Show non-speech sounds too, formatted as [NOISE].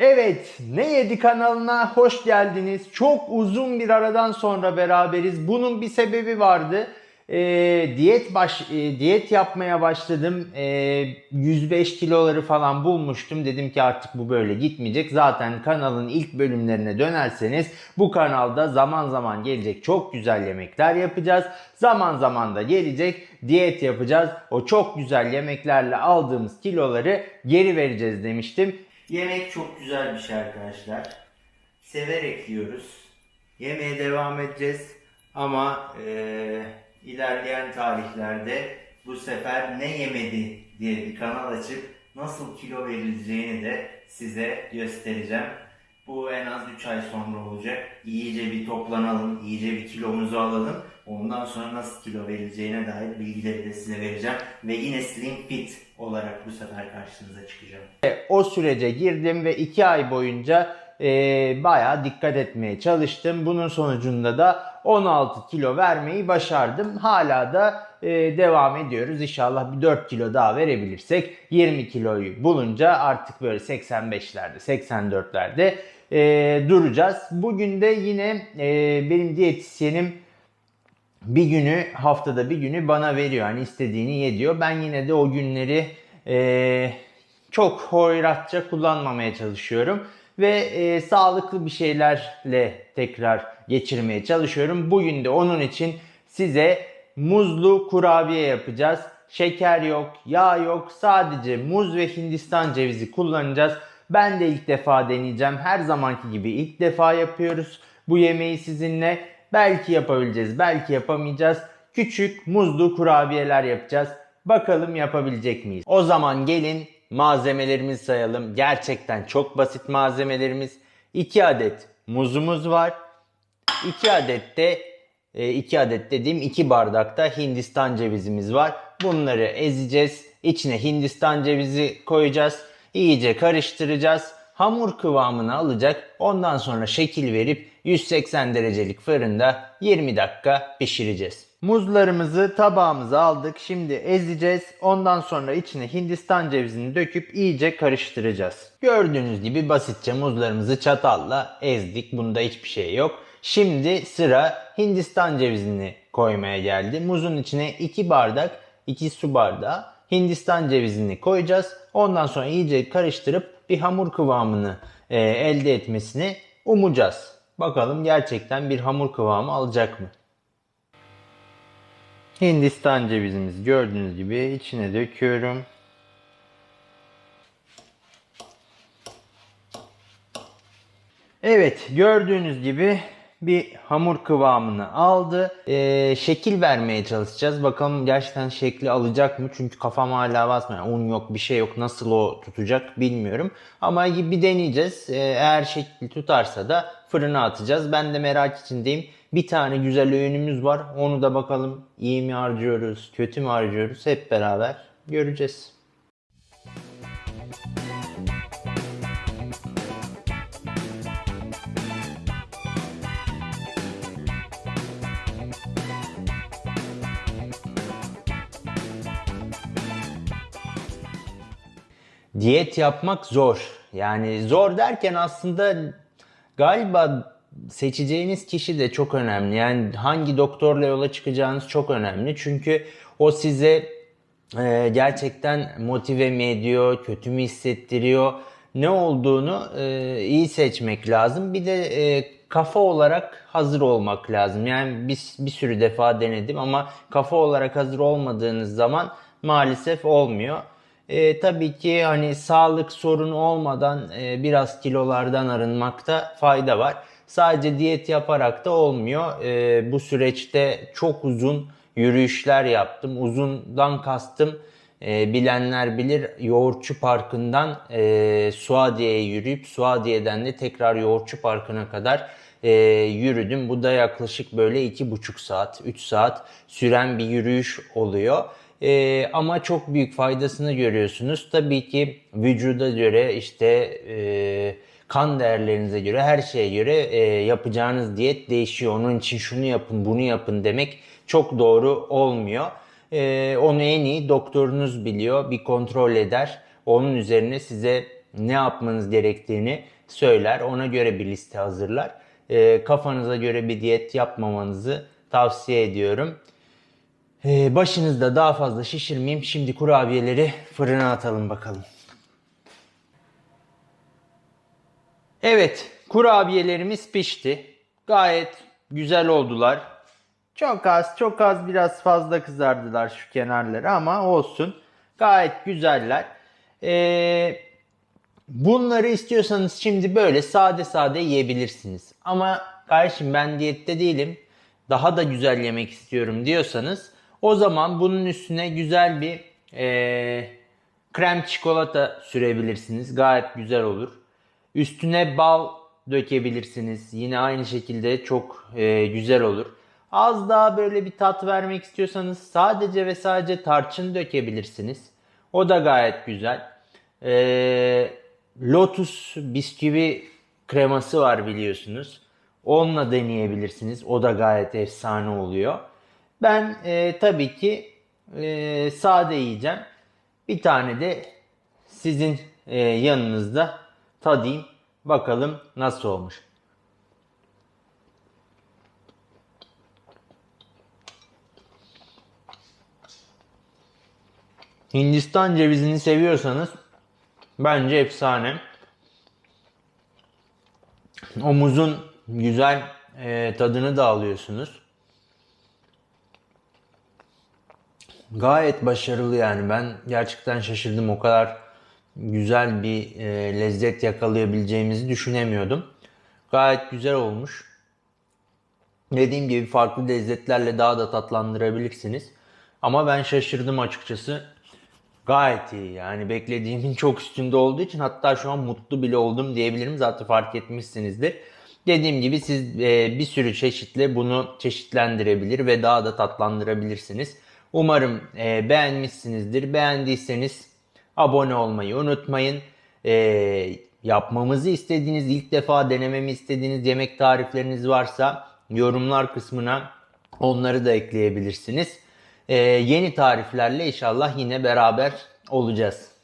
Evet, Ne Yedi kanalına hoş geldiniz. Çok uzun bir aradan sonra beraberiz. Bunun bir sebebi vardı. Ee, diyet baş e, diyet yapmaya başladım. Ee, 105 kiloları falan bulmuştum. Dedim ki artık bu böyle gitmeyecek. Zaten kanalın ilk bölümlerine dönerseniz bu kanalda zaman zaman gelecek çok güzel yemekler yapacağız. Zaman zaman da gelecek diyet yapacağız. O çok güzel yemeklerle aldığımız kiloları geri vereceğiz demiştim. Yemek çok güzel bir şey arkadaşlar. Severek yiyoruz. Yemeye devam edeceğiz. Ama eee, ilerleyen tarihlerde bu sefer ne yemedi diye bir kanal açıp nasıl kilo verileceğini de size göstereceğim. Bu en az 3 ay sonra olacak. İyice bir toplanalım, iyice bir kilomuzu alalım. Ondan sonra nasıl kilo verileceğine dair bilgileri de size vereceğim. Ve yine Slim Fit olarak bu sefer karşınıza çıkacağım. O sürece girdim ve 2 ay boyunca e, bayağı dikkat etmeye çalıştım. Bunun sonucunda da 16 kilo vermeyi başardım. Hala da e, devam ediyoruz. İnşallah bir 4 kilo daha verebilirsek 20 kiloyu bulunca artık böyle 85'lerde 84'lerde e, duracağız. Bugün de yine e, benim diyetisyenim bir günü haftada bir günü bana veriyor. Hani istediğini ye diyor. Ben yine de o günleri e, çok hoyratça kullanmamaya çalışıyorum. Ve e, sağlıklı bir şeylerle tekrar geçirmeye çalışıyorum. Bugün de onun için size muzlu kurabiye yapacağız. Şeker yok, yağ yok. Sadece muz ve hindistan cevizi kullanacağız. Ben de ilk defa deneyeceğim. Her zamanki gibi ilk defa yapıyoruz bu yemeği sizinle. Belki yapabileceğiz, belki yapamayacağız. Küçük muzlu kurabiyeler yapacağız. Bakalım yapabilecek miyiz? O zaman gelin malzemelerimizi sayalım. Gerçekten çok basit malzemelerimiz. 2 adet muzumuz var. 2 adet de 2 adet dediğim 2 bardakta Hindistan cevizimiz var. Bunları ezeceğiz. İçine Hindistan cevizi koyacağız. İyice karıştıracağız. Hamur kıvamını alacak. Ondan sonra şekil verip 180 derecelik fırında 20 dakika pişireceğiz. Muzlarımızı tabağımıza aldık. Şimdi ezeceğiz. Ondan sonra içine Hindistan cevizini döküp iyice karıştıracağız. Gördüğünüz gibi basitçe muzlarımızı çatalla ezdik. Bunda hiçbir şey yok. Şimdi sıra Hindistan cevizini koymaya geldi. Muzun içine 2 bardak, 2 su bardağı Hindistan cevizini koyacağız. Ondan sonra iyice karıştırıp bir hamur kıvamını e, elde etmesini umacağız. Bakalım gerçekten bir hamur kıvamı alacak mı? Hindistan cevizimizi gördüğünüz gibi içine döküyorum. Evet gördüğünüz gibi bir hamur kıvamını aldı. Ee, şekil vermeye çalışacağız. Bakalım gerçekten şekli alacak mı? Çünkü kafam hala basmıyor. Un yok bir şey yok. Nasıl o tutacak bilmiyorum. Ama bir deneyeceğiz. Ee, eğer şekli tutarsa da fırına atacağız. Ben de merak içindeyim. Bir tane güzel öğünümüz var. Onu da bakalım iyi mi harcıyoruz, kötü mü harcıyoruz hep beraber göreceğiz. Diyet yapmak zor. Yani zor derken aslında galiba seçeceğiniz kişi de çok önemli. Yani hangi doktorla yola çıkacağınız çok önemli. Çünkü o size e, gerçekten motive mi ediyor, kötü mü hissettiriyor, ne olduğunu e, iyi seçmek lazım. Bir de e, kafa olarak hazır olmak lazım. Yani bir, bir sürü defa denedim ama kafa olarak hazır olmadığınız zaman maalesef olmuyor. E, tabii ki hani sağlık sorunu olmadan e, biraz kilolardan arınmakta fayda var. Sadece diyet yaparak da olmuyor. E, bu süreçte çok uzun yürüyüşler yaptım. Uzundan kastım e, bilenler bilir Yoğurtçu Parkı'ndan e, Suadiye'ye yürüyüp Suadiye'den de tekrar Yoğurtçu Parkı'na kadar e, yürüdüm. Bu da yaklaşık böyle iki buçuk saat, 3 saat süren bir yürüyüş oluyor. E, ama çok büyük faydasını görüyorsunuz. Tabii ki vücuda göre işte e, kan değerlerinize göre her şeye göre e, yapacağınız diyet değişiyor. Onun için şunu yapın bunu yapın demek çok doğru olmuyor. E, onu en iyi doktorunuz biliyor bir kontrol eder. Onun üzerine size ne yapmanız gerektiğini söyler. Ona göre bir liste hazırlar. Ee, kafanıza göre bir diyet yapmamanızı tavsiye ediyorum. Ee, başınızda daha fazla şişirmeyeyim. Şimdi kurabiyeleri fırına atalım bakalım. Evet, kurabiyelerimiz pişti. Gayet güzel oldular. Çok az, çok az biraz fazla kızardılar şu kenarları ama olsun. Gayet güzeller. Ee, bunları istiyorsanız şimdi böyle sade sade yiyebilirsiniz. Ama kardeşim ben diyette değilim. Daha da güzel yemek istiyorum diyorsanız o zaman bunun üstüne güzel bir ee, krem çikolata sürebilirsiniz. Gayet güzel olur. Üstüne bal dökebilirsiniz. Yine aynı şekilde çok e, güzel olur. Az daha böyle bir tat vermek istiyorsanız sadece ve sadece tarçın dökebilirsiniz. O da gayet güzel. E, Lotus bisküvi kreması var biliyorsunuz. Onunla deneyebilirsiniz. O da gayet efsane oluyor. Ben e, tabii ki e, sade yiyeceğim. Bir tane de sizin e, yanınızda tadayım. Bakalım nasıl olmuş. Hindistan cevizini seviyorsanız bence efsane. O muzun güzel e, tadını da alıyorsunuz. Gayet başarılı yani ben gerçekten şaşırdım o kadar güzel bir e, lezzet yakalayabileceğimizi düşünemiyordum. Gayet güzel olmuş. Dediğim gibi farklı lezzetlerle daha da tatlandırabilirsiniz. Ama ben şaşırdım açıkçası. Gayet iyi yani beklediğimin [LAUGHS] çok üstünde olduğu için hatta şu an mutlu bile oldum diyebilirim. Zaten fark etmişsinizdir. Dediğim gibi siz e, bir sürü çeşitle bunu çeşitlendirebilir ve daha da tatlandırabilirsiniz. Umarım e, beğenmişsinizdir. Beğendiyseniz abone olmayı unutmayın. E, yapmamızı istediğiniz, ilk defa denememi istediğiniz yemek tarifleriniz varsa yorumlar kısmına onları da ekleyebilirsiniz. E, yeni tariflerle inşallah yine beraber olacağız.